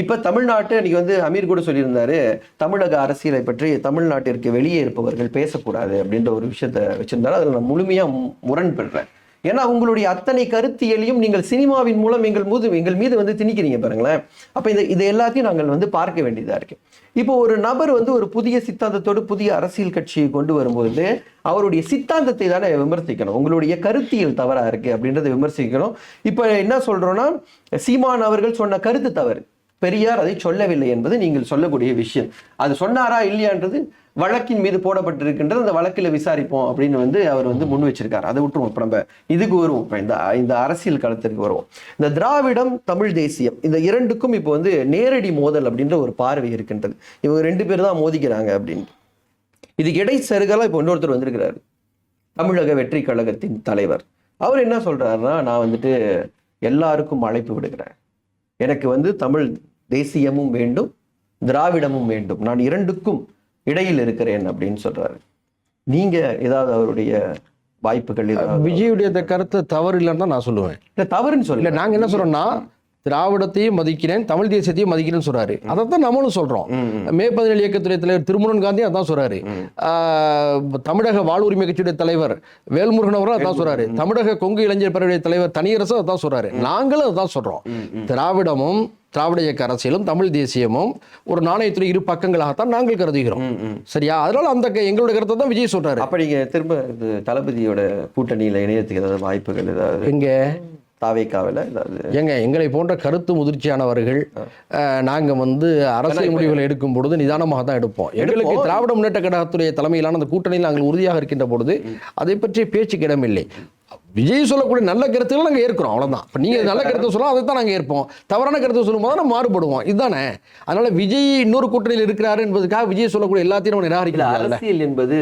இப்போ தமிழ்நாட்டு அன்றைக்கி வந்து அமீர் கூட சொல்லியிருந்தாரு தமிழக அரசியலை பற்றி தமிழ்நாட்டிற்கு வெளியே இருப்பவர்கள் பேசக்கூடாது அப்படின்ற ஒரு விஷயத்த வச்சிருந்தாரு. அதில் நான் முழுமையாக முரண்படுறேன். ஏன்னா உங்களுடைய அத்தனை கருத்தியலையும் நீங்கள் சினிமாவின் மூலம் எங்கள் மீது எங்கள் மீது வந்து திணிக்கிறீங்க பாருங்களேன். அப்போ இந்த இது எல்லாத்தையும் நாங்கள் வந்து பார்க்க வேண்டியதாக இருக்கு. இப்போ ஒரு நபர் வந்து ஒரு புதிய சித்தாந்தத்தோடு புதிய அரசியல் கட்சியை கொண்டு வரும்போது அவருடைய சித்தாந்தத்தை தானே விமர்சிக்கணும். உங்களுடைய கருத்தியல் தவறாக இருக்குது அப்படின்றத விமர்சிக்கணும். இப்போ என்ன சொல்கிறோன்னா சீமான் அவர்கள் சொன்ன கருத்து தவறு. பெரியார் அதை சொல்லவில்லை என்பது நீங்கள் சொல்லக்கூடிய விஷயம். அது சொன்னாரா இல்லையான்றது வழக்கின் மீது போடப்பட்டிருக்கின்றது. அந்த வழக்கில் விசாரிப்போம் அப்படின்னு வந்து அவர் வந்து முன் வச்சிருக்காரு. அதை விட்டுருவோம். இப்போ நம்ம இதுக்கு வருவோம். இப்போ இந்த இந்த அரசியல் களத்திற்கு வருவோம். இந்த திராவிடம் தமிழ் தேசியம் இந்த இரண்டுக்கும் இப்போ வந்து நேரடி மோதல் அப்படின்ற ஒரு பார்வை இருக்கின்றது. இவங்க ரெண்டு பேர் தான் மோதிக்கிறாங்க அப்படின்னு. இதுக்கு இடை சருகலா இப்போ இன்னொருத்தர் வந்திருக்கிறாரு. தமிழக வெற்றி கழகத்தின் தலைவர். அவர் என்ன சொல்றாருன்னா நான் வந்துட்டு எல்லாருக்கும் அழைப்பு விடுகிறேன் எனக்கு வந்து தமிழ் தேசியமும் வேண்டும் திராவிடமும் வேண்டும். நான் இரண்டுக்கும் இடையில் இருக்கிறேன் அப்படின்னு சொல்றாரு. நீங்க ஏதாவது அவருடைய வாய்ப்புகள் விஜயுடைய இந்த கருத்து தவறு இல்லைன்னு தான் நான் சொல்லுவேன். இல்ல தவறுன்னு சொல்லல. நாங்க என்ன சொல்றோம்னா திராவிடத்தையும் மதிக்கிறேன் தமிழ் தேசியத்தையும் மதிக்கிறேன்னு சொல்றாரு. அதைத்தான் நம்மளும் சொல்றோம். ம், பதினேழு இயக்கத்துடைய தலைவர் திருமுருகன் காந்தி அதான் சொல்றாரு. தமிழக வாழ்வுரிமை கட்சியுடைய தலைவர் வேல்முருகன் அவரும் அதான் சொல்றாரு. தமிழக கொங்கு இளைஞர் பேரவையுடைய தலைவர் தனியரசு அதான் சொல்றாரு. நாங்களும் அதான் சொல்றோம். திராவிடமும் திராவிட இயக்க அரசியலும் தமிழ் தேசியமும் ஒரு நாணயத்துறை இரு பக்கங்களாகத்தான் நாங்கள் கருதுகிறோம். சரியா? அதனால அந்த எங்களுடைய கருத்தை தான் விஜய் சொல்றாரு. அப்ப நீங்க திரும்ப தளபதியோட கூட்டணியில இணையத்துக்கு ஏதாவது வாய்ப்புகள் ஏதாவது? எங்க? தாவேக்காவில ஏங்க எங்களை போன்ற கருத்து முதிர்ச்சியானவர்கள் அஹ், நாங்க வந்து அரசியல் முடிவுகளை எடுக்கும் பொழுது நிதானமாக தான் எடுப்போம். எங்களுக்கு திராவிட முன்னேற்ற கழகத்துடைய தலைமையிலான அந்த கூட்டணியில் நாங்கள் உறுதியாக இருக்கின்ற பொழுது அதை பற்றிய பேச்சுக்கு இடமில்லை. விஜய் சொல்லக்கூடிய நல்ல கருத்துக்களை நாங்கள் ஏற்கிறோம் அவ்வளவுதான். இப்போ நீங்கள் நல்ல கருத்தை சொல்லலாம் அதை தான் நாங்கள் ஏற்போம். தவறான கருத்தை சொல்லும்போது நம்ம மாறுபடுவோம். இதுதானே? அதனால விஜய் இன்னொரு கூட்டணியில் இருக்கிறாரு என்பதுக்காக விஜய் சொல்லக்கூடிய எல்லாத்தையும் நம்ம நிராகரிக்கலாம் அரசியல் என்பது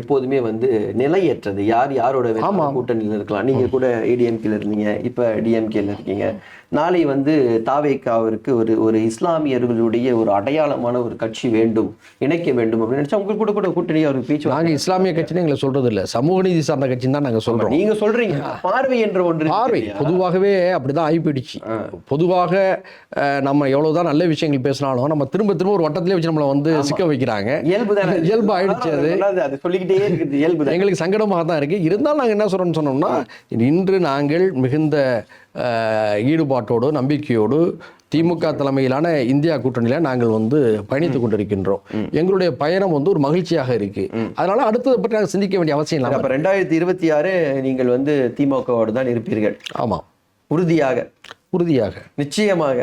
எப்போதுமே வந்து நிலையற்றது. யார் யாரோட வேணாலும் ஆமா. கூட்டணியில் இருக்கலாம். நீங்க கூட ஏடிஎம்கேல இருந்தீங்க இப்ப டிஎம்கேல இருக்கீங்க. நாளை வந்து தாவேக்காவிற்கு ஒரு ஒரு இஸ்லாமியர்களுடைய ஒரு அடையாளமான ஒரு கட்சி வேண்டும் இணைக்க வேண்டும் அப்படின்னு நினைச்சா உங்களுக்கு கூட கூட கூட்டணி அவருக்கு பேச்சு நாங்கள் இஸ்லாமிய கட்சின்னு எங்களை சொல்றது இல்லை சமூக நீதி சார்ந்த கட்சின்னு தான் நாங்கள் சொல்றோம். நீங்க சொல்றீங்க. பார்வை என்ற ஒன்று பார்வை? பொதுவாகவே அப்படிதான் ஆகிப்பிடிச்சு பொதுவாக அஹ், நம்ம எவ்வளவுதான் நல்ல விஷயங்கள் பேசினாலும் நம்ம திரும்ப திரும்ப ஒரு வட்டத்திலே வச்சு நம்மளை வந்து சிக்க வைக்கிறாங்க. இயல்பு தானே இயல்பு ஆயிடுச்சு அது. அது சொல்லிக்கிட்டே இருக்குது இயல்பு எங்களுக்கு சங்கடமாக தான் இருக்கு. இருந்தாலும் நாங்கள் என்ன சொல்றோம்னு சொன்னோம்னா இன்று நாங்கள் மிகுந்த ஈடுபாட்டோடு நம்பிக்கையோடு திமுக தலைமையிலான இந்தியா கூட்டணியில நாங்கள் வந்து பயணித்துக் கொண்டிருக்கின்றோம். எங்களுடைய பயணம் வந்து ஒரு மகிழ்ச்சியாக இருக்கு. அதனால அடுத்ததை பற்றி நாங்கள் சிந்திக்க வேண்டிய அவசியம் இல்லாமல் அப்ப ரெண்டாயிரத்தி இருபத்தி ஆறு நீங்கள் வந்து திமுகவோடு தான் இருப்பீர்கள். ஆமாம் உறுதியாக. உறுதியாக. நிச்சயமாக.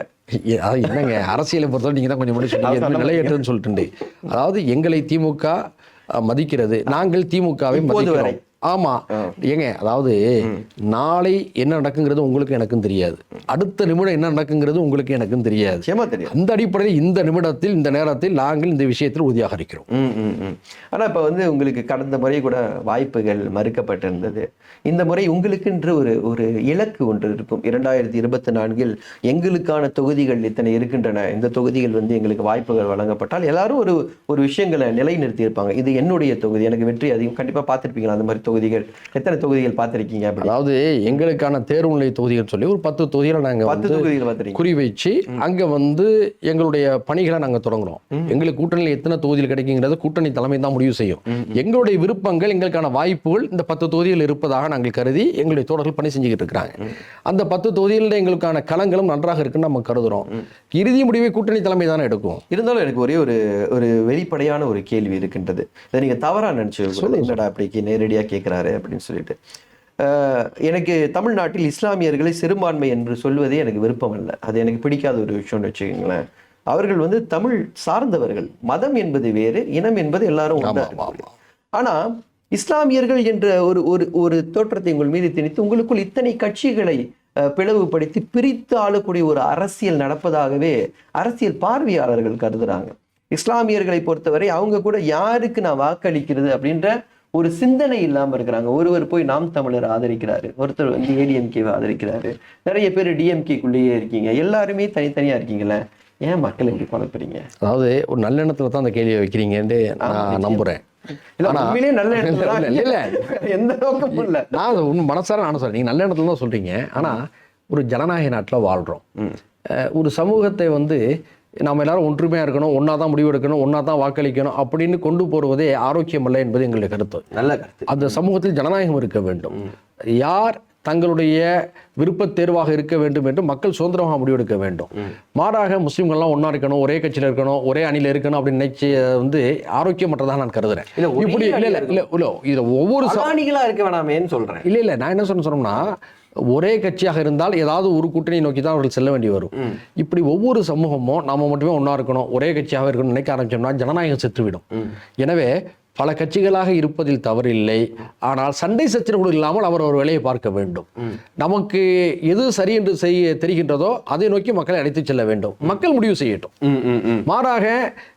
என்னங்க? அரசியலை பொறுத்தவரை நீங்க தான் கொஞ்சம் முன்னாடி சொன்னீங்க. நிலையற்றன்னு சொல்லிட்டு அதாவது எங்களை திமுக மதிக்கிறது. நாங்கள் திமுகவை. மதிக்கிறோம். ஆமா. ஏங்க அதாவது நாளை என்ன நடக்குங்கிறது உங்களுக்கு எனக்கும் தெரியாது. அடுத்த நிமிடம் என்ன நடக்குங்கிறது உங்களுக்கு எனக்கும் தெரியாது. அந்த அடிப்படையில் இந்த நிமிடத்தில் இந்த நேரத்தில் நாங்கள் இந்த விஷயத்தில் உறுதியாக இருக்கிறோம் ம், ம், ம். ஆனா இப்ப வந்து உங்களுக்கு கடந்த முறை கூட வாய்ப்புகள் மறுக்கப்பட்டிருந்தது. இந்த முறை உங்களுக்கென்று ஒரு ஒரு இலக்கு ஒன்று இருக்கும். இரண்டாயிரத்தி இருபத்தி நான்கில் எங்களுக்கான தொகுதிகள் இத்தனை இருக்கின்றன. இந்த தொகுதிகள் வந்து எங்களுக்கு வாய்ப்புகள் வழங்கப்பட்டால் எல்லாரும் ஒரு ஒரு விஷயங்களை நிலைநிறுத்தி இருப்பாங்க இது என்னுடைய தொகுதி. எனக்கு வெற்றி அதிகம். கண்டிப்பா பார்த்திருப்பீங்களா? அந்த மாதிரி தொகுதிகள்? எத்தனை தொகுதிகள் பார்த்திருக்கீங்க அதாவது எங்களுக்கான தேர்வு நிலை தொகுதிகள் சொல்லி ஒரு பத்து தொகுதிகளை நாங்கள் பத்து தொகுதிகள் பார்த்திருக்கீங்க. குறி வச்சு அங்க வந்து எங்களுடைய பணிகளை நாங்க தொடங்குறோம். எங்களுக்கு கூட்டணியில் எத்தனை தொகுதிகள் கிடைக்குங்கிறது கூட்டணி தலைமை தான் முடிவு செய்யும். எங்களுடைய விருப்பங்கள் எங்களுக்கான வாய்ப்புகள் இந்த பத்து தொகுதிகள் இருப்பதாக நாங்கள் கருதி எங்களுடைய தோழர்கள் பணி செஞ்சுக்கிட்டு இருக்கிறாங்க. அந்த பத்து தொகுதிகளில் எங்களுக்கான களங்களும் நன்றாக இருக்குன்னு நம்ம கருதுறோம். இறுதி முடிவை கூட்டணி தலைமை தானே எடுக்கும். இருந்தாலும் எனக்கு ஒரே ஒரு ஒரு வெளிப்படையான ஒரு கேள்வி இருக்கின்றது. இதை நீங்க தவறா நினைச்சு என்னடா அப்படி நேரடியா கேட்கிறாரு அப்படின்னு சொல்லிட்டு. எனக்கு தமிழ்நாட்டில் இஸ்லாமியர்களை சிறுபான்மை என்று சொல்வதே எனக்கு விருப்பம் இல்லை அது எனக்கு பிடிக்காத ஒரு விஷயம்னு வச்சுக்கோங்களேன். அவர்கள் வந்து தமிழ் சார்ந்தவர்கள். மதம் என்பது வேறு இனம் என்பது எல்லாரும் ஒன்றா இஸ்லாமியர்கள் என்ற ஒரு ஒரு ஒரு தோற்றத்தை உங்கள் மீது திணித்து உங்களுக்குள் இத்தனை கட்சிகளை பிளவுபடுத்தி பிரித்து ஆளக்கூடிய ஒரு அரசியல் நடப்பதாகவே அரசியல் பார்வையாளர்கள் கருதுறாங்க. இஸ்லாமியர்களை பொறுத்தவரை அவங்க கூட யாருக்கு நான் வாக்களிக்கிறது அப்படின்ற ஒரு சிந்தனை இல்லாம இருக்கிறாங்க. ஒருவர் போய் நாம் தமிழர் ஆதரிக்கிறாரு. ஒருத்தர் வந்து ஏடிஎம்கேவை ஆதரிக்கிறாரு. நிறைய பேர் டிஎம்கேக்குள்ளேயே இருக்கீங்க. எல்லாருமே தனித்தனியா இருக்கீங்களே ஏன் மக்கள் இப்படி குழப்பறீங்க? அதாவது ஒரு நல்லெண்ணத்துல தான் அந்த கேள்வியை வைக்கிறீங்கன்னு நான் நம்புறேன். உண்மையிலே நல்ல இல்ல. எந்த நோக்கமும் இல்ல. நான் உண்மை மனசார நானும் நல்ல இடத்துல தான் சொல்றீங்க. ஆனா ஒரு ஜனநாயக நாட்டுல வாழ்றோம். அஹ், ஒரு சமூகத்தை வந்து நாம் எல்லாரும் ஒற்றுமையாக இருக்கணும் ஒன்றா தான் முடிவெடுக்கணும் ஒன்றா தான் வாக்களிக்கணும் அப்படின்னு கொண்டு போடுவதே ஆரோக்கியமல்ல என்பது எங்களுடைய கருத்து. நல்ல கருத்து. அந்த சமூகத்தில் ஜனநாயகம் இருக்க வேண்டும். யார் தங்களுடைய விருப்பத் தேர்வாக இருக்க வேண்டும் என்று மக்கள் சுதந்திரமாக முடிவெடுக்க வேண்டும். மாறாக முஸ்லீம்கள்லாம் ஒன்றா இருக்கணும் ஒரே கட்சியில் இருக்கணும் ஒரே அணியில் இருக்கணும் அப்படின்னு நினைச்சு வந்து ஆரோக்கியமற்றதாக நான் கருதுறேன். இப்படி இல்லை இல்லை இல்லை இல்லை இதில் ஒவ்வொரு இருக்க வேணாமேன்னு சொல்றேன். இல்லை இல்லை நான் என்ன சொன்ன சொன்னோம்னா ஒரே கட்சியாக இருந்தால் ஏதாவது ஒரு கூட்டணி நோக்கி தான் அவர்கள் செல்ல வேண்டி வரும். இப்படி ஒவ்வொரு சமூகமும் நாம மட்டுமே ஒன்றா இருக்கணும் ஒரே கட்சியாக இருக்கணும் நினைக்க ஆரம்பிச்சோம்னா ஜனநாயகம் செத்துவிடும். எனவே பல கட்சிகளாக இருப்பதில் தவறில்லை. ஆனால் சண்டை சச்சரவுகள் இல்லாமல் அவர் ஒரு வேலையை பார்க்க வேண்டும். நமக்கு எது சரி என்று செய்ய தெரிகின்றதோ அதை நோக்கி மக்களை அழைத்துச் செல்ல வேண்டும். மக்கள் முடிவு செய்யட்டும். மாறாக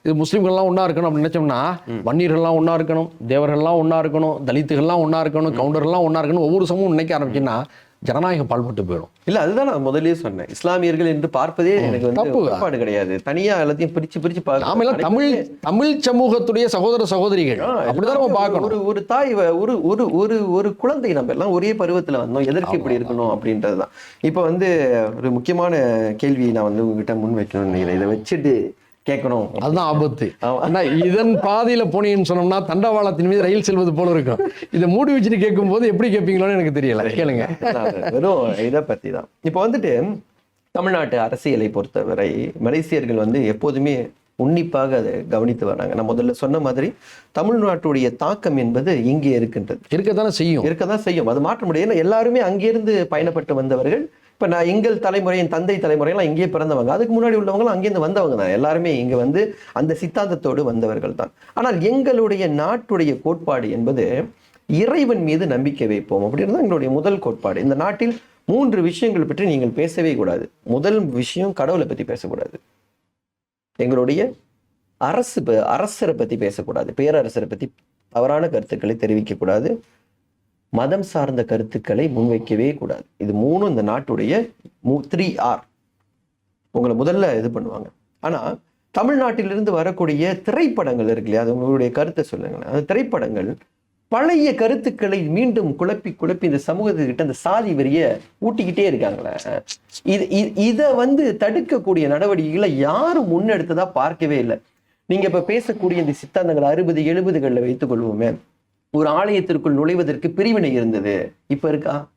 இது முஸ்லீம்கள்லாம் ஒன்றா இருக்கணும் அப்படின்னு நினைச்சோம்னா வன்னியர்கள்லாம் ஒன்றா இருக்கணும் தேவர்கள்லாம் ஒன்றா இருக்கணும் தலித்துகள்லாம் ஒன்றா இருக்கணும் கவுண்டர்லாம் ஒன்றா இருக்கணும் ஒவ்வொரு சமூகம் நினைக்க ஆரம்பிச்சுன்னா ஜனநாயகம் பால்பட்டு போயிடும். இல்ல அதுதான் நான் முதல்லயே சொன்னேன். இஸ்லாமியர்கள் என்று பார்ப்பதே எனக்கு வந்து தப்பு. உடன்பாடு கிடையாது. தனியா எல்லாத்தையும் பிரிச்சு நாம எல்லாம் தமிழ் தமிழ் சமூகத்துடைய சகோதர சகோதரிகள். அப்படிதான் நம்ம பார்க்கணும். ஒரு ஒரு தாய் ஒரு ஒரு ஒரு ஒரு குழந்தை நம்ம எல்லாம் ஒரே பருவத்துல வந்தோம். எதற்கு இப்படி இருக்கணும் அப்படின்றதுதான். இப்ப வந்து ஒரு முக்கியமான கேள்வி நான் வந்து உங்ககிட்ட முன் வைக்கணும்னு நினைக்கிறேன். இதை வச்சுட்டு கேட்கணும். அதுதான் ஆபத்து. ஆமா. ஆனா இதன் பாதையில போனீங்கன்னு சொன்னோம்னா தண்டவாளத்தின் மீது ரயில் செல்வது போல இருக்கும். இதை மூடி வச்சுட்டு கேட்கும்போது எப்படி கேட்பீங்களோன்னு எனக்கு தெரியல. கேளுங்க. வெறும் இதை பத்தி தான். இப்போ வந்துட்டு தமிழ்நாட்டு அரசியலை பொறுத்தவரை மலேசியர்கள் வந்து எப்போதுமே உன்னிப்பாக அதை கவனித்து வராங்க. நான் முதல்ல சொன்ன மாதிரி தமிழ்நாட்டுடைய தாக்கம் என்பது இங்கே இருக்கின்றது. இருக்கத்தானே செய்யும். இருக்கதான் செய்யும். அது மாற்ற முடியாது. ஏன்னா எல்லாருமே அங்கிருந்து பயணப்பட்டு வந்தவர்கள். இப்போ நான் எங்கள் தலைமுறை என் தந்தை தலைமுறையெல்லாம் இங்கேயே பிறந்தவங்க. அதுக்கு முன்னாடி உள்ளவங்களும் அங்கேருந்து வந்தவங்க தான். எல்லாருமே இங்கே வந்து அந்த சித்தாந்தத்தோடு வந்தவர்கள் தான். ஆனால் எங்களுடைய நாட்டுடைய கோட்பாடு என்பது இறைவன் மீது நம்பிக்கை வைப்போம் அப்படின்றது எங்களுடைய முதல் கோட்பாடு. இந்த நாட்டில் மூன்று விஷயங்கள் பற்றி நீங்கள் பேசவே கூடாது. முதல் விஷயம் கடவுளை பற்றி பேசக்கூடாது. எங்களுடைய அரசு அரசரை பற்றி பேசக்கூடாது. பேரரசரை பற்றி தவறான கருத்துக்களை தெரிவிக்கக்கூடாது. மதம் சார்ந்த கருத்துக்களை முன்வைக்கவே கூடாது. இது மூணும் இந்த நாட்டுடைய த்ரீ ஆர் உங்களை முதல்ல இது பண்ணுவாங்க. ஆனால் தமிழ்நாட்டிலிருந்து வரக்கூடிய திரைப்படங்கள் இருக்கு இல்லையா? அது உங்களுடைய கருத்தை சொல்லுங்களேன். அந்த திரைப்படங்கள் பழைய கருத்துக்களை மீண்டும் குழப்பி குழப்பி இந்த சமூகத்துக்கிட்ட அந்த சாதி வரிய ஊட்டிக்கிட்டே இருக்காங்களே. இது இதை வந்து தடுக்கக்கூடிய நடவடிக்கைகளை யாரும் முன்னெடுத்ததா பார்க்கவே இல்லை. நீங்க இப்ப பேசக்கூடிய இந்த சித்தாந்தங்கள் அறுபது எழுபதுகளில் வைத்துக் கொள்வோமே. ஒரு ஆலயத்திற்குள் நுழைவதற்கு பிரிவினை இருந்தது. இப்ப இருக்கா?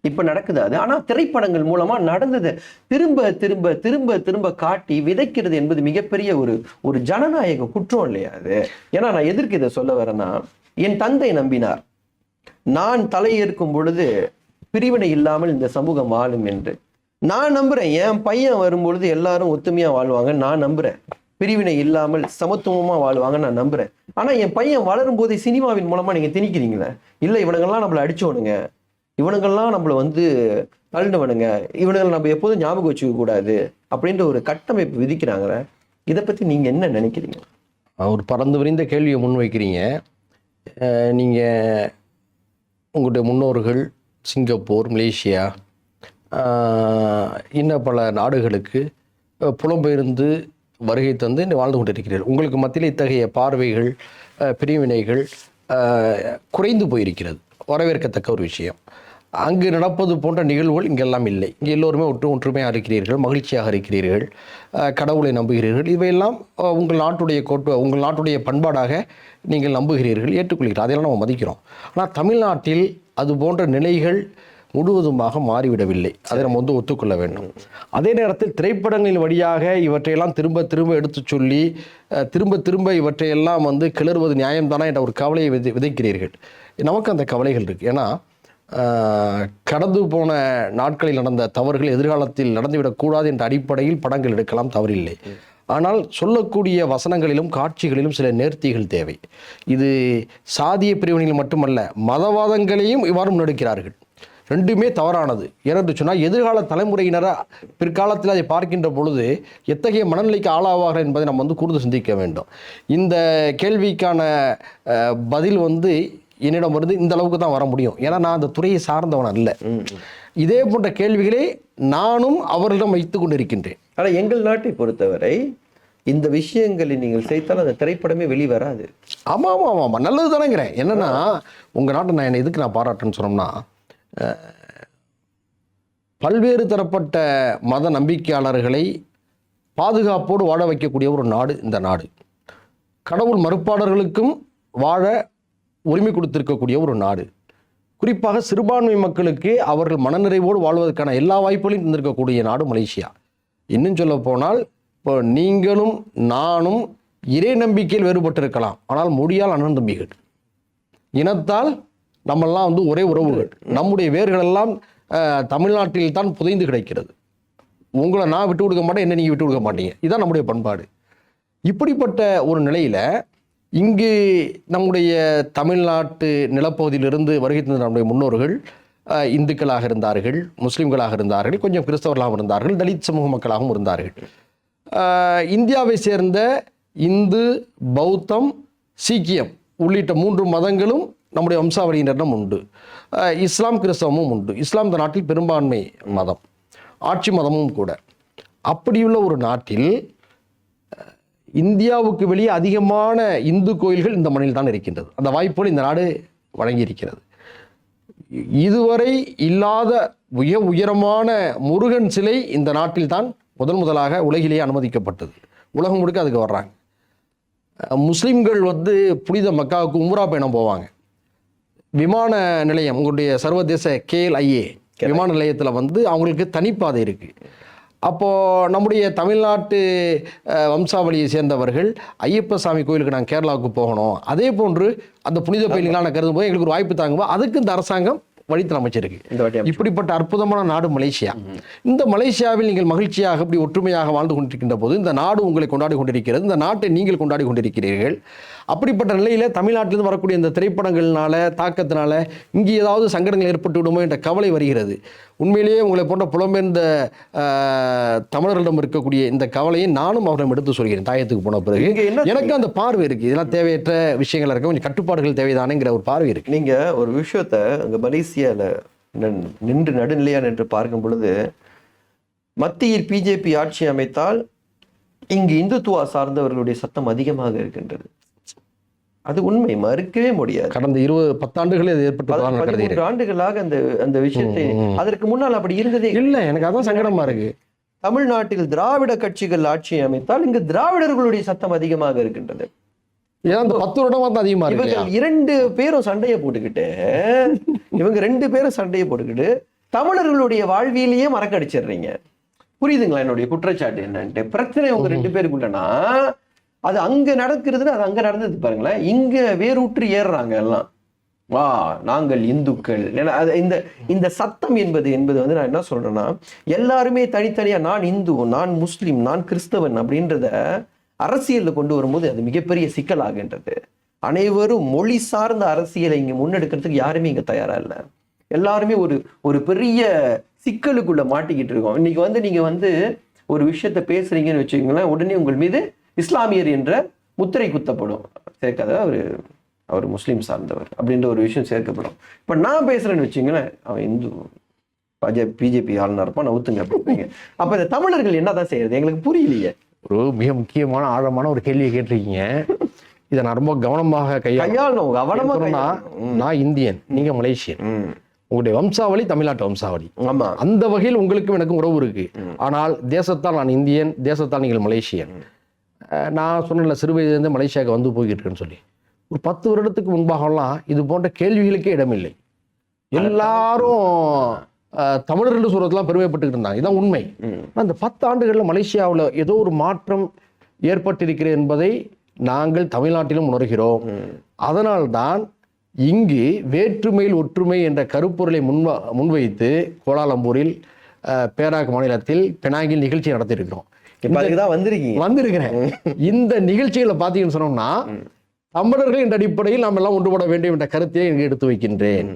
இப்ப நடக்குது அது? ஆனா திரைப்படங்கள் மூலமா நடந்தது. திரும்ப திரும்ப திரும்ப திரும்ப காட்டி விதைக்கிறது என்பது மிகப்பெரிய ஒரு ஒரு ஜனநாயக குற்றம் இல்லையா அது? ஏன்னா நான் எதற்கு இதை சொல்ல வரேன்னா என் தந்தை நம்பினார். நான் தலையேற்கும் பொழுது பிரிவினை இல்லாமல் இந்த சமூகம் வாழும் என்று. நான் நம்புறேன். என் பையன் வரும்பொழுது எல்லாரும் ஒத்துமையா வாழ்வாங்க நான் நம்புறேன். பிரிவினை இல்லாமல் சமத்துவமாக வாழ்வாங்கன்னு நான் நம்புறேன். ஆனால் என் பையன் வளரும் போதே சினிமாவின் மூலமாக நீங்கள் திணிக்கிறீங்களே? இல்லை இவனுங்கள்லாம் நம்மள அடிச்சோனுங்க இவனுங்கெல்லாம் நம்மள வந்து தள்ளினவனுங்க. இவனுங்களை நம்ம எப்போதும் ஞாபகம் வச்சுக்க கூடாது அப்படின்ற ஒரு கட்டமைப்பு விதிக்கிறாங்களே இதை பற்றி நீங்கள் என்ன நினைக்கிறீங்க? ஒரு பறந்து விரிந்த கேள்வியை முன்வைக்கிறீங்க நீங்கள் உங்களுடைய முன்னோர்கள் சிங்கப்பூர் மலேசியா இன்னும் பல நாடுகளுக்கு புலம்பெயர்ந்து வருகை தந்து இன்று வாழ்ந்து கொண்டிருக்கிறீர்கள் உங்களுக்கு மத்தியில் இத்தகைய பார்வைகள் பிரிவினைகள் குறைந்து போயிருக்கிறது. வரவேற்கத்தக்க ஒரு விஷயம். அங்கு நடப்பது போன்ற நிகழ்வுகள் இங்கெல்லாம் இல்லை. இங்கே எல்லோருமே ஒற்று ஒற்றுமையாக இருக்கிறீர்கள் மகிழ்ச்சியாக இருக்கிறீர்கள் கடவுளை நம்புகிறீர்கள். இவையெல்லாம் உங்கள் நாட்டுடைய கோட்பு உங்கள் நாட்டுடைய பண்பாடாக நீங்கள் நம்புகிறீர்கள் ஏற்றுக்கொள்கிறீர்கள். அதையெல்லாம் நம்ம மதிக்கிறோம். ஆனால் தமிழ்நாட்டில் அது போன்ற நிலைகள் முழுவதுமாக மாறிவிடவில்லை. அதை நம்ம வந்து ஒத்துக்கொள்ள வேண்டும். அதே நேரத்தில் திரைப்படங்களின் வழியாக இவற்றையெல்லாம் திரும்ப திரும்ப எடுத்துச் சொல்லி திரும்ப திரும்ப இவற்றையெல்லாம் வந்து கிளறுவது நியாயம்தானா என்ற ஒரு கவலையை விதை விதைக்கிறீர்கள். நமக்கு அந்த கவலைகள் இருக்குது ஏன்னா கடந்து போன நாட்களில் நடந்த தவறுகள் எதிர்காலத்தில் நடந்துவிடக்கூடாது என்ற அடிப்படையில் படங்கள் எடுக்கலாம் தவறில்லை. ஆனால் சொல்லக்கூடிய வசனங்களிலும் காட்சிகளிலும் சில நேர்த்திகள் தேவை. இது சாதிய பிரிவினையில் மட்டுமல்ல மதவாதங்களையும் இவ்வாறு முன்னெடுக்கிறார்கள். ரெண்டுமே தவறானது. ஏனென்று சொன்னால் எதிர்கால தலைமுறையினரை பிற்காலத்தில் அதை பார்க்கின்ற பொழுது எத்தகைய மனநிலைக்கு ஆளாவார்கள் என்பதை நம்ம வந்து கூர்ந்து சிந்திக்க வேண்டும். இந்த கேள்விக்கான பதில் வந்து என்னிடம் வந்து இந்த அளவுக்கு தான் வர முடியும். ஏன்னா நான் அந்த துறையை சார்ந்தவன் அல்ல. இதே போன்ற கேள்விகளை நானும் அவர்களிடம் வைத்து கொண்டிருக்கின்றேன். ஆனா எங்கள் நாட்டை பொறுத்தவரை இந்த விஷயங்களை நீங்கள் செய்தால் அந்த திரைப்படமே வெளிவராது. ஆமாம் ஆமாம் ஆமாம். நல்லது தானேங்கிறேன் என்னன்னா உங்கள் நாட்டை நான் என்ன எதுக்கு நான் பாராட்டுன்னு சொன்னோம்னா பல்வேறு தரப்பட்ட மத நம்பிக்கையாளர்களை பாதுகாப்போடு வாழ வைக்கக்கூடிய ஒரு நாடு இந்த நாடு. கடவுள் மறுப்பாளர்களுக்கும் வாழ உரிமை கொடுத்திருக்கக்கூடிய ஒரு நாடு. குறிப்பாக சிறுபான்மை மக்களுக்கு அவர்கள் மனநிறைவோடு வாழ்வதற்கான எல்லா வாய்ப்புகளையும் தந்திருக்கக்கூடிய நாடு மலேசியா. இன்னும் சொல்ல போனால் இப்போ நீங்களும் நானும் இறை நம்பிக்கையில் வேறுபட்டிருக்கலாம். ஆனால் மொழியால் அண்ணன் தம்பிகள். இனத்தால் நம்மெல்லாம் வந்து ஒரே உறவுகள். நம்முடைய வேர்கள் எல்லாம் அஹ், தமிழ்நாட்டில் தான் புதைந்து கிடைக்கிறது. உங்களை நான் விட்டு கொடுக்க மாட்டேன் என்ன நீங்கள் விட்டு கொடுக்க மாட்டீங்க. இதுதான் நம்முடைய பண்பாடு. இப்படிப்பட்ட ஒரு நிலையில் இங்கு நம்முடைய தமிழ்நாட்டு நிலப்பகுதியிலிருந்து வருகை தந்த நம்முடைய முன்னோர்கள் இந்துக்களாக இருந்தார்கள் முஸ்லிம்களாக இருந்தார்கள் கொஞ்சம் கிறிஸ்தவர்களாகவும் இருந்தார்கள் தலித் சமூக மக்களாகவும் இருந்தார்கள். இந்தியாவை சேர்ந்த இந்து பௌத்தம் சீக்கியம் உள்ளிட்ட மூன்று மதங்களும் நம்முடைய வம்சாவளியினரிடம் உண்டு. இஸ்லாம் கிறிஸ்தவமும் உண்டு. இஸ்லாம் இந்த நாட்டில் பெரும்பான்மை மதம். ஆட்சி மதமும் கூட. அப்படியுள்ள ஒரு நாட்டில் இந்தியாவுக்கு வெளியே அதிகமான இந்து கோயில்கள் இந்த மண்ணில் தான் இருக்கின்றது. அந்த வாய்ப்புகள் இந்த நாடு வழங்கியிருக்கிறது. இதுவரை இல்லாத உய உயரமான முருகன் சிலை இந்த நாட்டில் தான் முதன் முதலாக உலகிலேயே அனுமதிக்கப்பட்டது. உலகம் முழுக்க அதுக்கு வர்றாங்க. முஸ்லீம்கள் வந்து புனித மக்காவுக்கு உம்ரா பயணம் போவாங்க. விமான நிலையம் உங்களுடைய சர்வதேச கேஎல்ஐஏ விமான நிலையத்தில் வந்து அவங்களுக்கு தனிப்பாதை இருக்குது அப்போது நம்முடைய தமிழ்நாட்டு வம்சாவளியை சேர்ந்தவர்கள் ஐயப்ப சாமி கோயிலுக்கு நாங்கள் கேரளாவுக்கு போகணும். அதே போன்று அந்த புனித கோயிலுக்கெல்லாம் நான் கருதும் போது எங்களுக்கு ஒரு வாய்ப்பு தாங்குவோம் அதுக்கு இந்த அரசாங்கம் வழித்தல் அமைச்சிருக்கு. இப்படிப்பட்ட அற்புதமான நாடு மலேசியா. இந்த மலேசியாவில் நீங்கள் மகிழ்ச்சியாக இப்படி ஒற்றுமையாக வாழ்ந்து கொண்டிருக்கின்ற போது இந்த நாடு உங்களை கொண்டாடி கொண்டிருக்கிறது இந்த நாட்டை நீங்கள் கொண்டாடி கொண்டிருக்கிறீர்கள். அப்படிப்பட்ட நிலையில் தமிழ்நாட்டிலிருந்து வரக்கூடிய இந்த திரைப்படங்கள்னால தாக்கத்தினால இங்கே ஏதாவது சங்கடங்கள் ஏற்பட்டு விடுமோ என்ற கவலை வருகிறது. உண்மையிலேயே உங்களை போன்ற புலம்பெயர்ந்த தமிழர்களிடம் இருக்கக்கூடிய இந்த கவலையை நானும் அவரிடம் எடுத்து சொல்கிறேன். தாயத்துக்கு போன பிறகு. எனக்கு அந்த பார்வை இருக்குது இதெல்லாம் தேவையற்ற விஷயங்கள் இருக்க கொஞ்சம் கட்டுப்பாடுகள் தேவைதானேங்கிற ஒரு பார்வை இருக்கு. நீங்க ஒரு விஷயத்த அங்க மலேசியால நின்- நின்று நடுநிலையா நின்று பார்க்கும் பொழுது மத்தியில் பிஜேபி ஆட்சி அமைத்தால் இங்கு இந்துத்துவா சார்ந்தவர்களுடைய சத்தம் அதிகமாக இருக்கின்றது. அது உண்மை மறுக்கவே முடியாது. கடந்த இருபது பத்தாண்டுகளே அது ஏற்பட்டு ஆண்டுகளாக அந்த அந்த விஷயத்தை. அதற்கு முன்னால் அப்படி இருந்ததே இல்ல. எனக்கு அதான் சங்கடமா இருக்கு. தமிழ்நாட்டில் திராவிட கட்சிகள் ஆட்சி அமைத்தால் இங்கு திராவிடர்களுடைய சத்தம் அதிகமாக இருக்கின்றது. பத்து வருடமா தான் அதிகமா இருக்கு? இரண்டு பேரும் சண்டையை போட்டுக்கிட்டு இவங்க ரெண்டு பேரும் சண்டையை போட்டுக்கிட்டு தமிழர்களுடைய வாழ்வியலையே மறக்கடிச்சிடுறீங்க. புரியுதுங்களா என்னுடைய குற்றச்சாட்டு என்னன்ட்டு? பிரச்சனை உங்க ரெண்டு பேருக்குள்ளனா? அது அங்க நடக்கிறதுன்னு அது அங்க நடந்தது பாருங்களேன். இங்க வேரூற்று ஏறுறாங்க எல்லாம். வா நாங்கள் இந்துக்கள். ஏன்னா அது இந்த இந்த சத்தம் என்பது என்பது வந்து நான் என்ன சொல்றேன்னா எல்லாருமே தனித்தனியா நான் இந்து நான் முஸ்லீம் நான் கிறிஸ்தவன் அப்படின்றத அரசியல்ல கொண்டு வரும்போது அது மிகப்பெரிய சிக்கலாகின்றது. அனைவரும் மொழி சார்ந்த அரசியலை இங்க முன்னெடுக்கிறதுக்கு யாருமே இங்க தயாரா இல்லை. எல்லாருமே ஒரு ஒரு பெரிய சிக்கலுக்குள்ள மாட்டிக்கிட்டு இருக்கோம். இன்னைக்கு வந்து நீங்க வந்து ஒரு விஷயத்த பேசுறீங்கன்னு வச்சுக்கோங்களேன் உடனே உங்கள் மீது இஸ்லாமியர் என்ற முத்திரை குத்தப்படும். சேர்க்காத அவர் அவர் முஸ்லீம் சார்ந்தவர் அப்படின்ற ஒரு விஷயம் சேர்க்கப்படும். இப்போ நான் பேசுறேன்னு வச்சுங்களேன் அவன் இந்து பாஜக பிஜேபி ஆளுநர் இருப்பான் நவுத்துங்க அப்படிங்க அப்ப இந்த தமிழர்கள் என்னதான் செய்யறது? எங்களுக்கு புரியலையே. ஒரு மிக முக்கியமான ஆழமான ஒரு கேள்வியை கேட்டிருக்கீங்க. இதை நான் ரொம்ப கவனமாக கையாள கையாளணும் கவனமா சொன்னா கையாளணும். நான் இந்தியன் நீங்க மலேசியன். உங்களுடைய வம்சாவளி தமிழ்நாட்டு வம்சாவளி. ஆமா. அந்த வகையில் உங்களுக்கும் எனக்கும் உறவு இருக்கு. ஆனால் தேசத்தால் நான் இந்தியன் தேசத்தால் நீங்கள் மலேசியன். நான் சொன்னல சிறு வயதிலிருந்து மலேசியாவுக்கு வந்து போய்கிட்டு இருக்கேன்னு சொல்லி. ஒரு பத்து வருடத்துக்கு முன்பாகலாம் இது போன்ற கேள்விகளுக்கே இடமில்லை. எல்லாரும் தமிழர்கள் சொல்றதுலாம் பெருமைப்பட்டுக்கிட்டு இருந்தாங்க. இதான் உண்மை. இந்த பத்து ஆண்டுகளில் மலேசியாவில் ஏதோ ஒரு மாற்றம் ஏற்பட்டிருக்கிறது என்பதை நாங்கள் தமிழ்நாட்டிலும் உணர்கிறோம். அதனால்தான் இங்கு வேற்றுமையில் ஒற்றுமை என்ற கருப்பொருளை முன்வ முன்வைத்து கோலாலம்பூரில் பேராக் மாநிலத்தில் பெனாங்கில் நிகழ்ச்சி நடத்தியிருக்கிறோம். அதுக்குதான் வந்திருக்கீங்க. வந்திருக்கிறேன். இந்த நிகழ்ச்சிகளை பார்த்தீங்கன்னு சொன்னோம்னா தமிழர்கள் என்ற அடிப்படையில் நாம் எல்லாம் ஒன்றுபட வேண்டும் என்ற கருத்தை இங்கு எடுத்து வைக்கின்றேன்.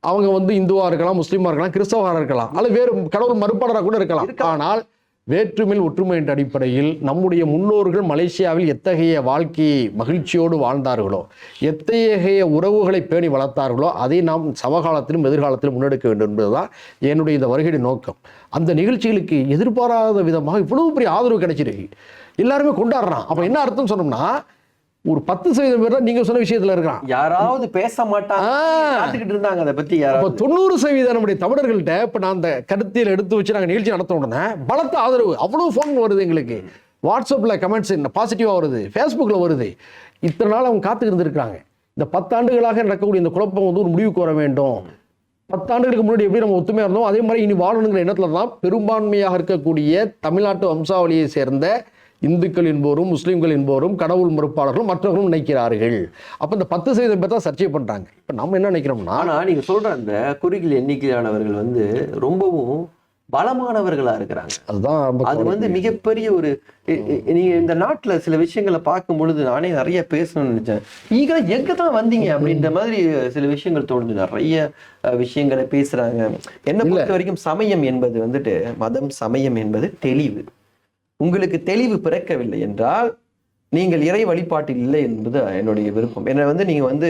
அவங்க வந்து இந்துவா இருக்கலாம் முஸ்லீமா இருக்கலாம் கிறிஸ்தவா இருக்கலாம் அல்லது வேறு கடவுள் மறுப்பாளராக கூட இருக்கலாம். ஆனால் வேற்றுமையில் ஒற்றுமை என்ற அடிப்படையில் நம்முடைய முன்னோர்கள் மலேசியாவில் எத்தகைய வாழ்க்கையை மகிழ்ச்சியோடு வாழ்ந்தார்களோ எத்தகைய உறவுகளை பேணி வளர்த்தார்களோ அதை நாம் சமகாலத்திலும் எதிர்காலத்திலும் முன்னெடுக்க வேண்டும் என்பதுதான் என்னுடைய இந்த வருகையின் நோக்கம். அந்த நிகழ்ச்சிகளுக்கு எதிர்பாராத விதமாக இவ்வளவு பெரிய ஆதரவு கிடைச்சிருக்கு. எல்லாருமே கொண்டாடுறான். அப்போ என்ன அர்த்தம் சொன்னோம்னா ஒரு பத்து சதவீதம் பேர் தான் நீங்க சொன்ன விஷயத்துல இருக்கிறான் யாராவது பேச மாட்டாங்க. இருந்தாங்க அதை பத்தி தொண்ணூறு சதவீதம் நம்முடைய தமிழர்கள்ட்ட இப்போ நான் அந்த கருத்தியல் எடுத்து வச்சு நாங்கள் நிகழ்ச்சி நடத்த உடனே பலத்த ஆதரவு. அவ்வளோ ஃபோன் வருது எங்களுக்கு. வாட்ஸ்அப்பில் கமெண்ட்ஸ் பாசிட்டிவாக வருது. ஃபேஸ்புக்கில் வருது. இத்தனை நாள் அவங்க காத்துக்கிட்டு இருந்திருக்காங்க இந்த பத்தாண்டுகளாக நடக்கக்கூடிய இந்த குழப்பம் வந்து ஒரு முடிவுக்கு வர வேண்டும். பத்தாண்டுகளுக்கு முன்னாடி எப்படி நம்ம ஒத்துமையாக இருந்தோம் அதே மாதிரி இனி வாழணுங்கிற எண்ணத்தில் தான் பெரும்பான்மையாக இருக்கக்கூடிய தமிழ்நாட்டு வம்சாவளியை சேர்ந்த இந்துக்கள் என்போரும் முஸ்லீம்கள் என்போரும் கடவுள் மறுப்பாளர்களும் மற்றவர்களும் நினைக்கிறார்கள். அப்போ இந்த பத்து சதவீதம் பேர் தான் சர்ச்சை பண்ணுறாங்க இப்போ நம்ம என்ன நினைக்கிறோம்னா ஆனா நீங்க சொல்ற அந்த குறுகில் எண்ணிக்கையானவர்கள் வந்து ரொம்பவும் பலமானவர்களா இருக்கிறாங்க. அதுதான் அது வந்து மிகப்பெரிய ஒரு இ- இ- நீங்க இந்த நாட்டுல சில விஷயங்களை பார்க்கும் பொழுது நானே நிறைய பேசணும்னு நினைச்சேன். நீங்க எங்க தான் வந்தீங்க அப்படின்ற மாதிரி சில விஷயங்கள் தோணுது. நிறைய விஷயங்களை பேசுறாங்க. என்ன பொறுத்த வரைக்கும் சமயம் என்பது வந்துட்டு மதம் சமயம் என்பது தெளிவு. உங்களுக்கு தெளிவு பிறக்கவில்லை என்றால் நீங்கள் இறை வழிபாட்டில் இல்லை என்பது என்னுடைய விருப்பம். என்னை வந்து நீங்கள் வந்து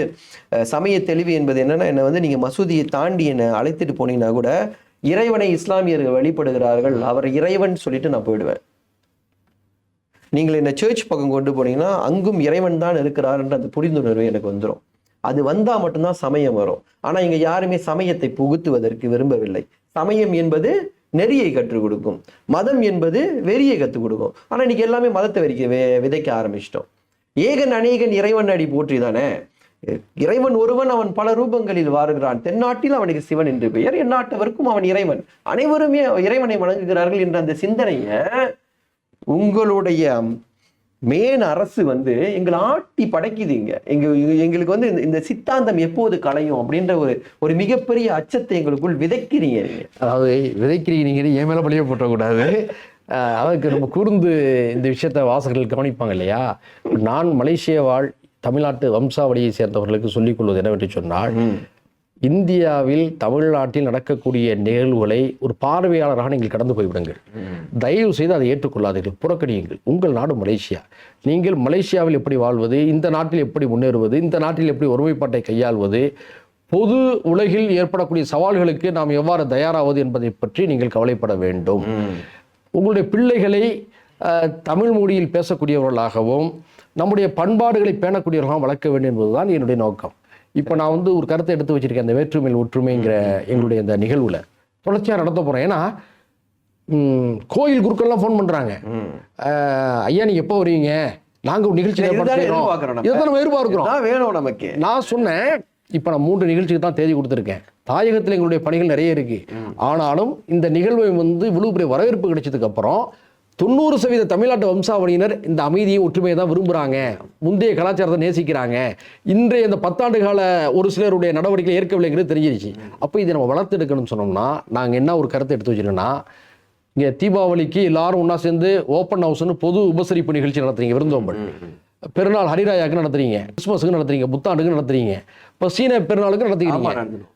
சமய தெளிவு என்பது என்னன்னா என்னை வந்து நீங்கள் மசூதியை தாண்டி என்னை அழைத்துட்டு போனீங்கன்னா கூட இறைவனை இஸ்லாமியர்கள் வழிபடுகிறார்கள் அவர் இறைவன் சொல்லிட்டு நான் போயிடுவேன். நீங்கள் என்னை சர்ச் பக்கம் கொண்டு போனீங்கன்னா அங்கும் இறைவன் தான் இருக்கிறார்ன்ற அந்த புரிந்துணர்வு எனக்கு வந்துடும் அது வந்தால் மட்டும்தான் சமயம் வரும். ஆனால் இங்கே யாருமே சமயத்தை புகுத்துவதற்கு விரும்பவில்லை. சமயம் என்பது நெறியை கற்றுக் கொடுக்கும். மதம் என்பது வெறியை கற்றுக் கொடுக்கும். ஆனால் இன்னைக்கு எல்லாமே மதத்தை வெறிக்க விதைக்க ஆரம்பிச்சிட்டோம். ஏகன் அநேகன் இறைவன் அடி போற்றி தானே? இறைவன் ஒருவன் அவன் பல ரூபங்களில் வாருகிறான். தென்னாட்டில் அவனுக்கு சிவன் என்று பெயர். எந்நாட்டவருக்கும் அவன் இறைவன். அனைவருமே இறைவனை வணங்குகிறார்கள் என்ற அந்த சிந்தனையை உங்களுடைய மேன் அரசு வந்து எங்களை ஆட்டி படைக்குதுங்க. எங்க எங்களுக்கு வந்து இந்த- சித்தாந்தம் எப்போது களையும் அப்படின்ற ஒரு ஒரு மிகப்பெரிய அச்சத்தை எங்களுக்குள் விதைக்கிறீங்க. அதாவது விதைக்கிறீங்க என் மேலே பழிய போட்டக்கூடாது. அஹ் அதுக்கு நம்ம கூர்ந்து இந்த விஷயத்தை வாசகர்கள் கவனிப்பாங்க இல்லையா? நான் மலேசிய வாழ் தமிழ்நாட்டு வம்சாவளியை சேர்ந்தவர்களுக்கு சொல்லிக் கொள்வது என்னவென்று சொன்னால் இந்தியாவில் தமிழ்நாட்டில் நடக்கக்கூடிய நிகழ்வுகளை ஒரு பார்வையாளராக நீங்கள் கடந்து போய்விடுங்கள். தயவு செய்து அதை ஏற்றுக்கொள்ளாதீர்கள். புறக்கணியுங்கள். உங்கள் நாடு மலேசியா. நீங்கள் மலேசியாவில் எப்படி வாழ்வது இந்த நாட்டில் எப்படி முன்னேறுவது இந்த நாட்டில் எப்படி ஒருமைப்பாட்டை கையாள்வது பொது உலகில் ஏற்படக்கூடிய சவால்களுக்கு நாம் எவ்வாறு தயாராவது என்பதை பற்றி நீங்கள் கவலைப்பட வேண்டும். உங்களுடைய பிள்ளைகளை தமிழ் மொழியில் பேசக்கூடியவர்களாகவும் நம்முடைய பண்பாடுகளை பேணக்கூடியவர்களாகவும் வளர்க்க வேண்டும் என்பதுதான் என்னுடைய நோக்கம். இப்போ நான் வந்து ஒரு கருத்தை எடுத்து வச்சிருக்கேன் அந்த வேற்றுமையில் ஒற்றுமைங்கிற எங்களுடைய இந்த நிகழ்வுல. தொடர்ச்சியாக நடத்த போறேன். ஏன்னா கோயில் குருக்கள்லாம் ஃபோன் பண்றாங்க. ஐயா நீங்க எப்போ வருவீங்க? நாங்க ஒரு நிகழ்ச்சி. எதிர்பார்க்கிறோம் நம்ம. எதிர்பார்க்கிறோம். வேணும் நமக்கு. நான் சொன்னேன் இப்போ நான் மூன்று நிகழ்ச்சிக்கு தான் தேதி கொடுத்துருக்கேன். தாயகத்தில் எங்களுடைய பணிகள் நிறைய இருக்கு. ஆனாலும் இந்த நிகழ்வை வந்து இவ்வளவு பெரிய வரவேற்பு கிடைச்சதுக்கு அப்புறம் தொண்ணூறு சதவீத தமிழ்நாட்டு வம்சாவளியினர் இந்த அமைதியை ஒற்றுமையை தான் விரும்புகிறாங்க முந்தைய கலாச்சாரத்தை நேசிக்கிறாங்க. இன்றைய இந்த பத்தாண்டு கால ஒரு சிலருடைய நடவடிக்கை ஏற்கவில்லைங்கிறது தெரிஞ்சிருச்சு. அப்போ இதை நம்ம வளர்த்தெடுக்கணும்னு சொன்னோம்னா நாங்கள் என்ன ஒரு கருத்தை எடுத்து வச்சிருக்கோம்னா இங்கே தீபாவளிக்கு எல்லாரும் ஒன்றா சேர்ந்து ஓப்பன் ஹவுஸ்னு பொது உபசரிப்பு நிகழ்ச்சி நடத்துறீங்க விருந்தோம்பல். பெருநாள் ஹரிராயாக்கு நடத்துறீங்க கிறிஸ்மஸுக்கு நடத்துறீங்க புத்தாண்டுக்கு நடத்துறீங்க. இப்போ சீன பெருநாளுக்கு நடந்துடும்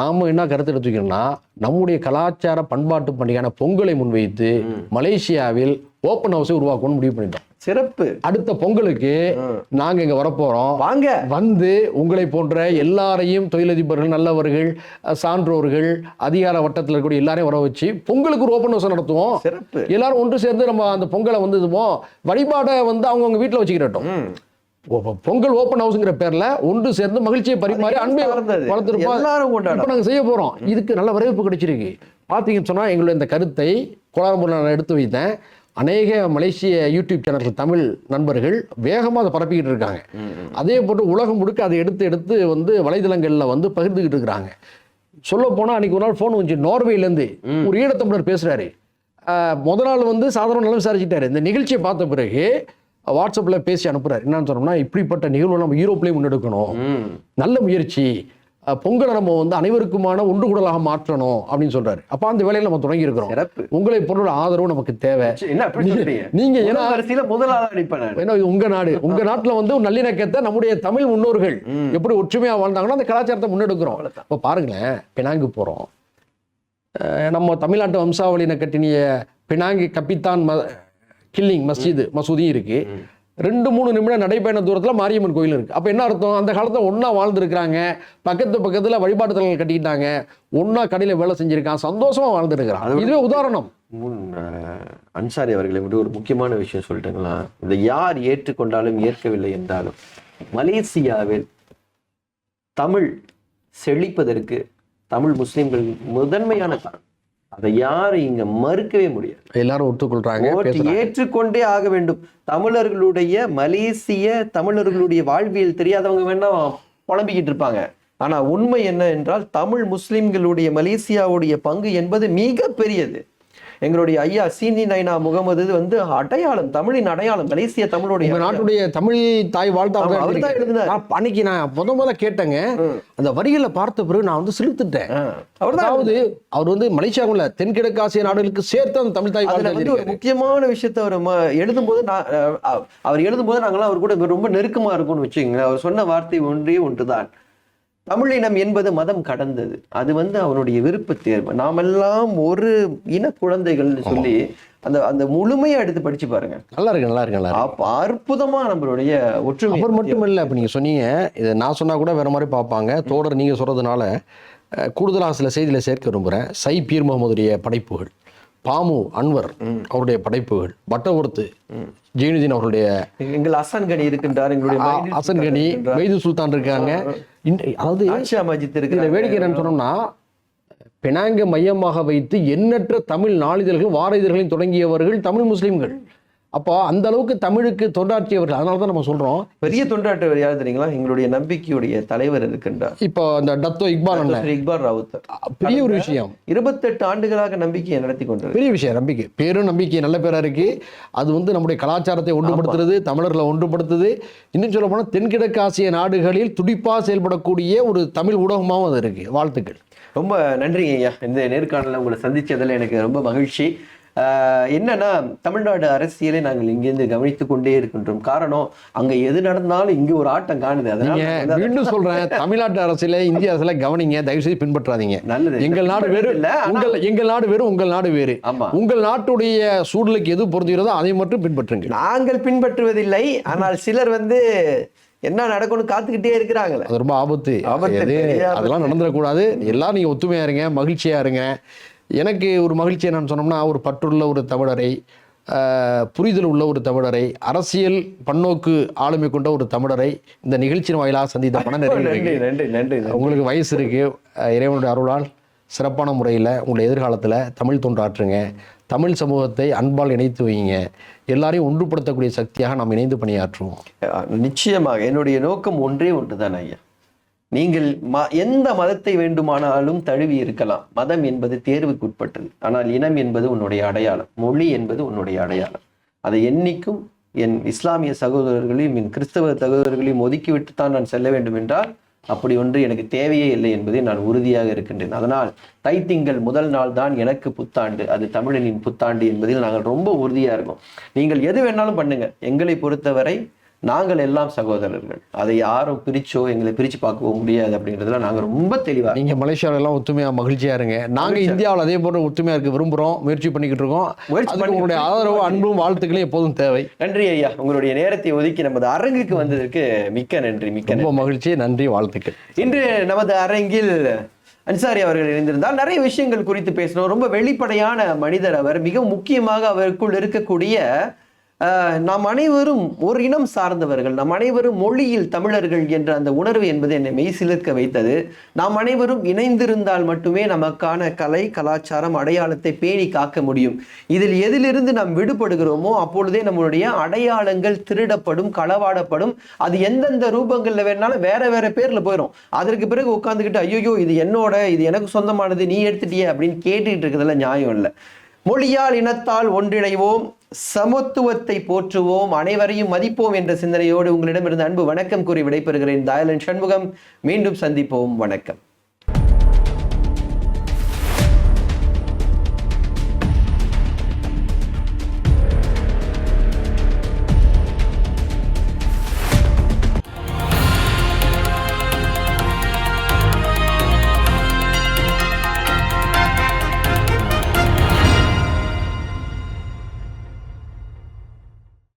நாம என்ன கருத்து எடுத்துக்கணும்னா நம்முடைய கலாச்சார பண்பாட்டு பண்டிகையான பொங்கலை முன்வைத்து மலேசியாவில் ஓப்பன் ஹவுஸை உருவாக்கணும்னு முடிவு பண்ணிட்டோம். சிறப்பு. அடுத்த பொங்கலுக்கு நாங்க இங்க வரப்போறோம். வாங்க. வந்து உங்களை போன்ற எல்லாரையும் தொழிலதிபர்கள் நல்லவர்கள் சான்றோர்கள் அதிகார வட்டத்தில் இருக்கக்கூடிய எல்லாரையும் வர வச்சு பொங்கலுக்கு ஒரு ஓப்பன் ஹவுஸ் நடத்துவோம். சிறப்பு. எல்லாரும் ஒன்று சேர்ந்து நம்ம அந்த பொங்கலை வந்து இதுவோம் வழிபாடை வந்து அவங்கவுங்க வீட்டில் வச்சுக்கிறட்டும் பொங்கல் ஓப்பன் ஹவுஸ்ங்கிற பேர்ல ஒன்று சேர்ந்து மகிழ்ச்சியை பரிமாறி அன்பை. வளர்த்துருப்போம். இப்போ நாங்கள் செய்ய போறோம். இதுக்கு நல்ல வரவேற்பு கிடைச்சிருக்கு. பார்த்தீங்கன்னு சொன்னா எங்களுடைய இந்த கருத்தை கோலாலம்பூரில் நான் எடுத்து வைத்தேன். அநேக மலேசிய யூடியூப் சேனல்கள் தமிழ் நண்பர்கள் வேகமாக அதை பரப்பிக்கிட்டு இருக்காங்க. அதே போட்டு உலகம் முழுக்க அதை எடுத்து எடுத்து வந்து வலைதளங்களில் வந்து பகிர்ந்துக்கிட்டு இருக்கிறாங்க சொல்ல போனால் அன்னைக்கு ஒரு நாள் ஃபோன் வந்துச்சு. நார்வேலேருந்து ஒரு ஈழத்தமிழர் பேசுறாரு. ஆஹ் முத நாள் வந்து சாதாரண நிலம் விசாரிச்சுட்டாரு. இந்த நிகழ்ச்சியை பார்த்த பிறகு வாட்ஸ்அப்பில் பேசி அனுப்புறாரு. என்னன்னு சொன்னோம்னா இப்படிப்பட்ட நிகழ்வு நம்ம யூரோப்லேயும் முன்னெடுக்கணும். நல்ல முயற்சி. பொங்கலை நம்ம வந்து அனைவருக்குமான ஒன்று கூடலாக மாற்றணும் அப்படின்னு சொல்றாரு. அப்ப அந்த வேலையில நம்ம தொடங்கி இருக்கிறோம். உங்களை பொருள் ஆதரவு நமக்கு தேவை. நீங்க ஏன்னா முதல் வரிசையில முதலாளா அடிப்பேன் நான். ஏன்னா இது உங்க நாடு. உங்க நாட்டுல வந்து ஒரு நல்லிணக்கத்தை நம்முடைய தமிழ் முன்னோர்கள் எப்படி ஒற்றுமையா வாழ்ந்தாங்கன்னா அந்த கலாச்சாரத்தை முன்னெடுக்கிறோம். இப்போ பாருங்களேன் பினாங்கு போறோம். நம்ம தமிழ்நாட்டு வம்சாவளியினை கட்டினிய பினாங்கு கப்பித்தான் ம கில்லிங் மஸ்ஜித் மசூதியும் இருக்கு. ரெண்டு மூணு நிமிடம் நடைபயண தூரத்துல மாரியம்மன் கோயில் இருக்கு. அப்ப என்ன அர்த்தம்? அந்த காலத்துல ஒண்ணா வாழ்ந்துருக்கிறாங்க. பக்கத்து பக்கத்துல வழிபாட்டு தலங்கள் கட்டிக்கிட்டாங்க ஒண்ணா கடையில வேலை செஞ்சிருக்கான். சந்தோஷமா வாழ்ந்துருக்கிறான். இதுவே உதாரணம். முன் அன்சாரி அவர்களை விட ஒரு முக்கியமான விஷயம் சொல்லிட்டுங்களா? இந்த யார் ஏற்றுக்கொண்டாலும் ஏற்கவில்லை என்றாலும் மலேசியாவில் தமிழ் செழிப்பதற்கு தமிழ் முஸ்லிம்கள் முதன்மையான காரணம் அதை யாரும் இங்க மறுக்கவே முடியாது. எல்லாரும் ஒத்துக்கொள்றாங்க. ஏற்றுக்கொண்டே ஆக வேண்டும். தமிழர்களுடைய மலேசிய தமிழர்களுடைய வாழ்வியல் தெரியாதவங்க வேணா புலம்பிக்கிட்டு இருப்பாங்க. ஆனா உண்மை என்ன என்றால் தமிழ் முஸ்லிம்களுடைய மலேசியாவுடைய பங்கு என்பது மிக பெரியது எங்களுடைய ஐயா சீனி நைனா முகமது வந்து அடையாளம் தமிழின் அடையாளம் மலேசிய தமிழுடைய நாட்டுடைய தமிழ் தாய் வாழ்த்து அவர் தான் எழுதினார். அன்னைக்கு நான் முத முத கேட்டேங்க. அந்த வரிகளை பார்த்த பிறகு நான் வந்து சிலுத்துட்டேன் ஆ, அவர்தான் அதாவது அவர் வந்து மலேசியாவுல தென்கிழக்காசிய நாடுகளுக்கு சேர்த்து அந்த தமிழ் தாய் வாழ்த்து வந்து ஒரு. முக்கியமான விஷயத்த அவர் ம- எழுதும்போது நான் அவர் எழுதும்போது நாங்களாம் அவர் கூட ரொம்ப நெருக்கமா இருக்கும்னு வச்சுக்கோங்களேன். அவர் சொன்ன வார்த்தை ஒன்றே ஒன்றுதான். தமிழினம் என்பது மதம் கடந்தது. அது வந்து அவனுடைய விருப்ப தேர்வு. நாமெல்லாம் ஒரு இன குழந்தைகள்னு சொல்லி அந்த அந்த முழுமையா எடுத்து படிச்சு பாருங்க. நல்லா இருக்கு நல்லா இருக்கு நல்லா அப்ப அற்புதமா நம்மளுடைய ஒற்றுமை அவர் மட்டும் இல்ல இப்ப நீங்க சொன்னீங்க இதை நான் சொன்னா கூட வேற மாதிரி பார்ப்பாங்க. தோடர் நீங்க சொல்றதுனால கூடுதலாக சில செய்தியில சேர்க்க விரும்புறேன். சை பீர் முகமதுடைய படைப்புகள். பாமு அன்வர் அவருடைய படைப்புகள் பட்டவர்த்து ஜெயினுதீன் அவருடைய எங்கள் அசன் கனி இருக்கின்றார் எங்களுடைய அசன் கனி. மெய்து சுல்தான் இருக்காங்க. இந்த- அதாவது இருக்கிறார் வேடிக்கை என்னன்னு சொன்னோம்னா பெனாங்க மையமாக வைத்து எண்ணற்ற தமிழ் நாளிதழ்கள் வார இதழ்களையும் தொடங்கியவர்கள் தமிழ் முஸ்லிம்கள். அப்போ அந்த அளவுக்கு தமிழுக்கு தொண்டாற்றியவர்கள். அதனால தான் நம்ம சொல்றோம். பெரிய தொண்டாற்றவர் யார் தெரியுங்களா? எங்களுடைய நம்பிக்கையுடைய தலைவர் இருக்கின்றார். இப்போ இந்த டத்தோ இக்பால் இக்பால் ராவுத்தர் பெரிய ஒரு விஷயம். இருபத்தெட்டு ஆண்டுகளாக நம்பிக்கையை நடத்தி கொண்டிருக்கிறார். பெரிய விஷயம் நம்பிக்கை. பேரும் நம்பிக்கை நல்ல பேரா இருக்கு. அது வந்து நம்முடைய கலாச்சாரத்தை ஒன்றுபடுத்துறது தமிழர்களை ஒன்றுபடுத்துது. இன்னும் சொல்ல போனால் தென்கிழக்கு ஆசிய நாடுகளில் துடிப்பாக செயல்படக்கூடிய ஒரு தமிழ் ஊடகமாகவும் அது இருக்கு. வாழ்த்துக்கள். ரொம்ப நன்றிங்க ஐயா. இந்த நேர்காணல உங்களை சந்திச்சதுல எனக்கு ரொம்ப மகிழ்ச்சி. என்னன்னா தமிழ்நாடு அரசியலை நாங்கள் இங்கிருந்து கவனித்து கொண்டே இருக்கின்றோம். காரணம் அங்க எது நடந்தாலும் இங்க ஒரு ஆட்டம் காணுது. அதனால மீண்டும் சொல்றேன் தமிழ்நாட்டு அரசியல இந்திய அரசியல கவனிங்க தயவு செய்து பின்பற்றாதீங்க. நல்லது. எங்கள் நாடு வேறு இல்ல உங்கள் எங்கள் நாடு வேறு உங்கள் நாடு வேறு. ஆமா. உங்கள் நாட்டுடைய சூழலுக்கு எது பொருந்துகிறதோ அதை மட்டும் பின்பற்றுங்க நாங்கள் பின்பற்றுவதில்லை ஆனால் சிலர் வந்து என்ன நடக்கும்னு காத்துக்கிட்டே இருக்கிறாங்களே. அது ரொம்ப ஆபத்து. ஆபத்து. அதெல்லாம் நடந்துடக்கூடாது. எல்லாரும் நீங்க ஒத்துமையா இருங்க மகிழ்ச்சியா இருங்க. எனக்கு ஒரு மகிழ்ச்சி என்னன்னு சொன்னோம்னா ஒரு பற்றுள்ள ஒரு தமிழரை புரிதல் உள்ள ஒரு தமிழரை அரசியல் பன்னோக்கு ஆளுமை கொண்ட ஒரு தமிழரை இந்த நிகழ்ச்சியின் வாயிலாக சந்தித்த நன்றி நன்றி. உங்களுக்கு வயசு இருக்கு. இறைவனுடைய அருளால் சிறப்பான முறையில் உங்களுடைய எதிர்காலத்தில் தமிழ் தொண்டாற்றுங்க. தமிழ் சமூகத்தை அன்பால் இணைத்து வைங்க. எல்லாரையும் ஒன்றுபடுத்தக்கூடிய சக்தியாக நாம் இணைந்து பணியாற்றுவோம். நிச்சயமாக. என்னுடைய நோக்கம் ஒன்றே ஒன்றுதான் ஐயா. நீங்கள் ம எந்த மதத்தை வேண்டுமானாலும் தழுவி இருக்கலாம். மதம் என்பது தேர்வுக்கு உட்பட்டது. ஆனால் இனம் என்பது உன்னுடைய அடையாளம். மொழி என்பது உன்னுடைய அடையாளம். அதை என்னைக்கும் என் இஸ்லாமிய சகோதரர்களையும் என் கிறிஸ்தவ சகோதரர்களையும் ஒதுக்கிவிட்டு தான் நான் செல்ல வேண்டும் என்றால் அப்படி ஒன்று எனக்கு தேவையே இல்லை என்பதை நான் உறுதியாக இருக்கின்றேன். அதனால் தைத்திங்கள் முதல் நாள் தான் எனக்கு புத்தாண்டு. அது தமிழனின் புத்தாண்டு என்பதில் நாங்கள் ரொம்ப உறுதியாக இருக்கோம். நீங்கள் எது வேணாலும் பண்ணுங்க. எங்களை பொறுத்தவரை நாங்கள் எல்லாம் சகோதரர்கள். அதை யாரும் பிரிச்சோ எங்களை பிரிச்சு பார்க்கவோ முடியாது அப்படின்றதுல நாங்க ரொம்ப தெளிவா நீங்க மலேசியாவில எல்லாம் ஒத்துமையா மகிழ்ச்சியா இருங்க. நாங்க இந்தியாவில் அதே போன்ற ஒத்துமையா இருக்க விரும்புறோம் முயற்சி பண்ணிக்கிட்டு இருக்கோம். முயற்சி உங்களுடைய ஆதரவு அன்பும் வாழ்த்துக்களும் எப்போதும் தேவை. நன்றி ஐயா. உங்களுடைய நேரத்தை ஒதுக்கி நமது அரங்குக்கு வந்ததற்கு மிக்க நன்றி மிக்க ரொம்ப மகிழ்ச்சி நன்றி வாழ்த்துக்கள். இன்று நமது அரங்கில் அன்சாரி அவர்கள் இணைந்திருந்தால் நிறைய விஷயங்கள் குறித்து பேசணும் ரொம்ப வெளிப்படையான மனிதர் அவர் மிக முக்கியமாக அவருக்குள் இருக்கக்கூடிய நாம் அனைவரும் ஒரு இனம் சார்ந்தவர்கள். நாம் அனைவரும் மொழியில் தமிழர்கள் என்ற அந்த உணர்வு என்பது என்னை மெய்சிலிருக்க வைத்தது. நாம் அனைவரும் இணைந்திருந்தால் மட்டுமே நமக்கான கலை கலாச்சாரம் அடையாளத்தை பேணி காக்க முடியும். இதில் எதிலிருந்து நாம் விடுபடுகிறோமோ அப்பொழுதே நம்மளுடைய அடையாளங்கள் திருடப்படும் களவாடப்படும். அது எந்தெந்த ரூபங்களில் வேணாலும் வேற வேற பேர்ல போயிடும் அதற்கு பிறகு உட்காந்துக்கிட்டு ஐயோ இது என்னோட இது எனக்கு சொந்தமானது நீ எடுத்துட்டியே அப்படின்னு கேட்டுக்கிட்டு இருக்கிறதுல நியாயம் இல்லை. மொழியால் இனத்தால் ஒன்றிணைவோம். சமத்துவத்தை போற்றுவோம் அனைவரையும் மதிப்போம் என்ற சிந்தனையோடு உங்களிடமிருந்து அன்பு வணக்கம் கூறி விடைபெறுகிறேன். தயலன் சண்முகம் மீண்டும் சந்திப்போம். வணக்கம்.